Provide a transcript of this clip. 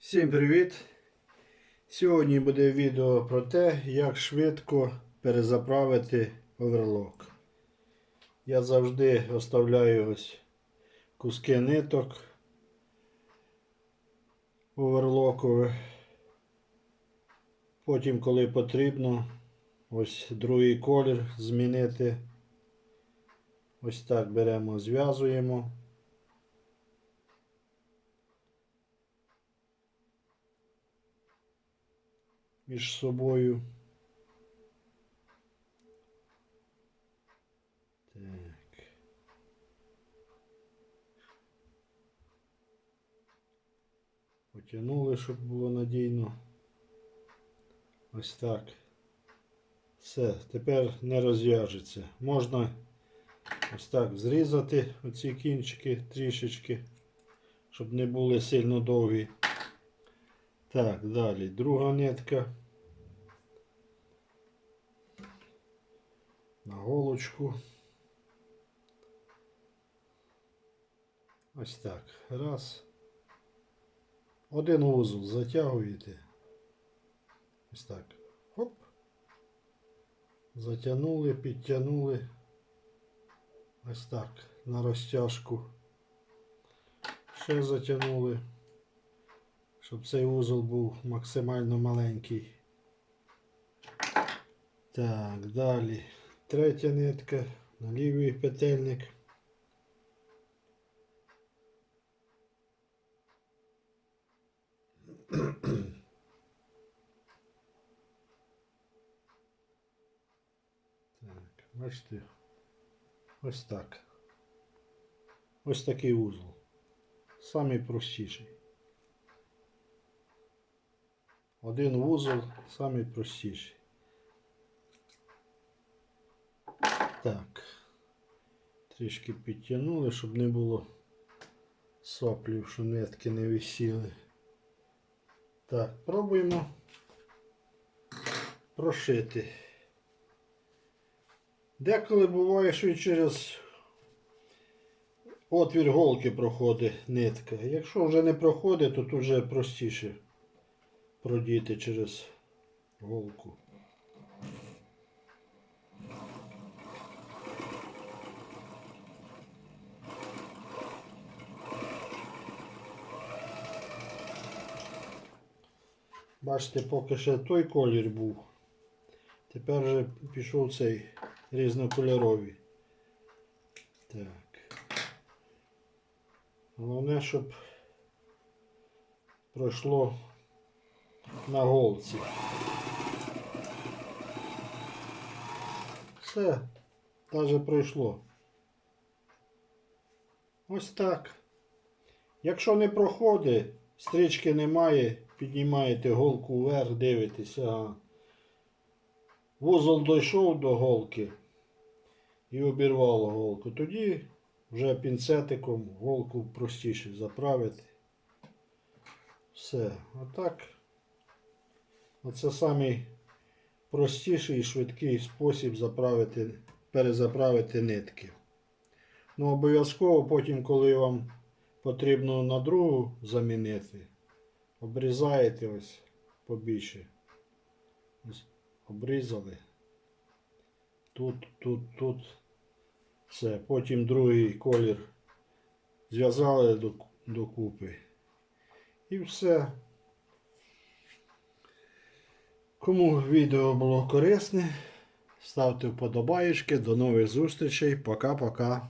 Всім привіт! Сьогодні буде відео про те, як швидко перезаправити оверлок. Я завжди оставляю ось куски ниток оверлокових. Потім, коли потрібно, ось другий колір змінити. Ось так беремо, зв'язуємо. Між собою. Так. Потягнули, щоб було надійно. Ось так. Все, тепер не розв'яжеться. Можна ось так зрізати оці кінчики трішечки, щоб не були сильно довгі. Так, далі друга нитка. На голочку. Ось так. Раз. Один вузол затягуєте. Ось так. Хоп. Затягнули, підтягнули. Ось так. На розтяжку. Ще затягнули щоб цей вузол був максимально маленький. Так, далі. Третя нитка на лівий петельник. Так, бачите, ось так. Ось такий вузол. Самий простіший. Один вузол самий простіший. Так. Трішки підтягнули, щоб не було соплів, що нитки не висіли. Так, пробуємо прошити. Деколи буває, що і через отвір голки проходить нитка. Якщо вже не проходить, то тут вже простіше продіти через голку. Бачите, поки ще той колір був. Тепер вже пішов цей різнокольоровий. Так. Головне, щоб пройшло на голці. Все, навіть пройшло. Ось так. Якщо не проходить, стрічки немає, піднімаєте голку вверх, дивитеся. ага. Вузол дійшов до голки і обірвало голку. Тоді вже пінцетиком голку простіше заправити. Все. Отак. Оце самий простіший і швидкий спосіб заправити, перезаправити нитки. Ну, обов'язково потім, коли вам потрібно на другу замінити, обрізаєте ось побільше. Ось обрізали. Тут, тут, тут. Все. Потім другий колір зв'язали докупи. І все. Кому відео було корисне, ставте вподобаєчки. До нових зустрічей. Пока-пока.